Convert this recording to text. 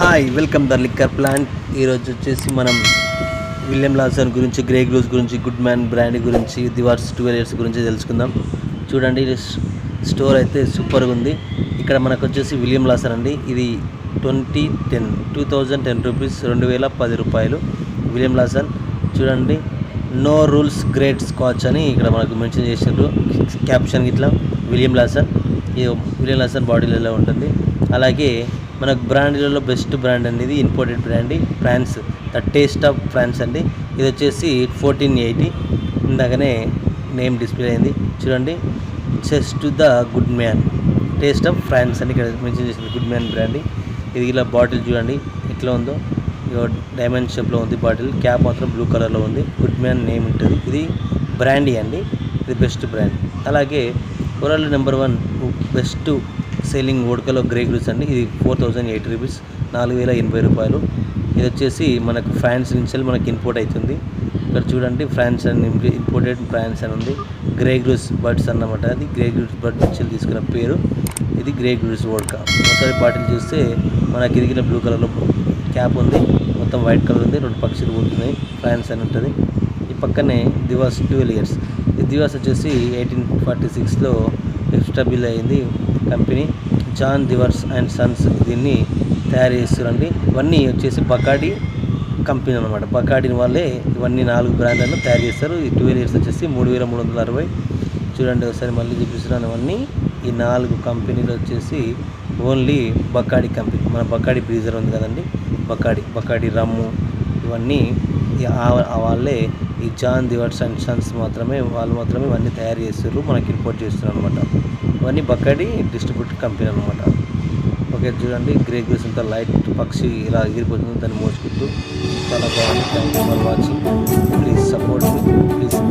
Hi welcome the liquor plant ఈరోజు వచ్చేసి మనం విలియం లాసన్ గురించి గ్రే గ్లూస్ గురించి గుడ్ మ్యాన్ బ్రాండ్ గురించి దివార్స్ ట్వెల్వ్ ఇయర్స్ గురించి తెలుసుకుందాం. చూడండి ఇది స్టోర్ అయితే సూపర్గా ఉంది. ఇక్కడ మనకు వచ్చేసి విలియం లాసన్ అండి. ఇది twenty ten two thousand ten rupees రెండు వేల పది రూపాయలు. విలియం లాసన్ చూడండి నో రూల్స్ గ్రేట్ స్కాచ్ అని ఇక్కడ మనకు మెన్షన్ చేసారు క్యాప్షన్ ఇట్లా విలియం లాసన్ ఇది విలియం లాసన్ బాడీలలో ఉంటుంది. అలాగే మనకు బ్రాండ్లలో బెస్ట్ బ్రాండ్ అనేది imported brand France the taste of France అండి. ఇది వచ్చేసి ఫోర్టీన్ ఎయిటీ ఇందాకనే నేమ్ డిస్ప్లే అయింది. చూడండి chest the good man taste of France అని ఇక్కడ మెన్షన్ చేసింది గుడ్ మ్యాన్ బ్రాండ్ ఇది ఇలా బాటిల్ చూడండి ఎట్లా ఉందో. డైమండ్ షేప్లో ఉంది బాటిల్ క్యాప్ మాత్రం బ్లూ కలర్లో ఉంది. గుడ్ మ్యాన్ నేమ్ ఉంటుంది. ఇది బ్రాండీ అండి. ఇది బెస్ట్ బ్రాండ్ అలాగే world number one best selling ఓడికలో Grey Goose అండి. ఇది ఫోర్ థౌజండ్ ఎయిటీ రూపీస్ నాలుగు వేల ఎనభై రూపాయలు. ఇది వచ్చేసి మనకు ఫ్రాన్స్ నుంచి మనకి ఇంపోర్ట్ అవుతుంది ఇక్కడ చూడండి ఫ్రాన్స్ అని ఇంపోర్టెడ్ ఫ్రాన్స్ అని ఉంది. గ్రే గ్రూస్ బర్డ్స్ అన్నమాట అది. గ్రే గ్రూస్ బర్డ్ నుంచి తీసుకున్న పేరు. ఇది గ్రే గ్రూస్ వోడ్కా ఒకసారి బాటిల్ చూస్తే మనకి ఇదిగిన బ్లూ కలర్లో క్యాప్ ఉంది. మొత్తం వైట్ కలర్ ఉంది. రెండు పక్షులు పోతున్నాయి ఫ్రాన్స్ అని ఉంటుంది. ఈ పక్కనే దివాస్ ట్వెల్వ్ ఇయర్స్ ఈ దివాస్ వచ్చేసి ఎయిటీన్ ఫార్టీ సిక్స్లో బిల్ అయింది. Company John Dewar's and sons దీన్ని తయారు చేస్తారండి. ఇవన్నీ వచ్చేసి బకాడి కంపెనీ అనమాట బకాడిని వాళ్ళే ఇవన్నీ నాలుగు బ్రాండ్లను తయారు చేస్తారు. ఈ ట్వెల్వ్ ఇయర్స్ వచ్చేసి మూడు వేల మూడు వందల అరవై. చూడండి ఒకసారి మళ్ళీ చూపిస్తున్నాను ఇవన్నీ. ఈ నాలుగు కంపెనీలు వచ్చేసి ఓన్లీ బకాడి కంపెనీ. మన బకాడి బ్రీజర్ ఉంది కదండి. బకాడి బకాడి రమ్ము ఇవన్నీ వాళ్ళే ఈ జాన్ దివర్స్ అండ్ సన్స్ మాత్రమే వాళ్ళు మాత్రమే ఇవన్నీ తయారు చేస్తారు మనకి ఇంపోర్ట్ చేస్తున్నారు అనమాట ఇవన్నీ బక్కడి డిస్ట్రిబ్యూట్ కంపెనీ అనమాట ఓకే చూడండి గ్రే గ్రేస్ అంతా లైట్ పక్షి ఇలా ఎగిరిపోతుంది దాన్ని మోసుకుంటూ చాలా బాగుంది. Thank you for watching please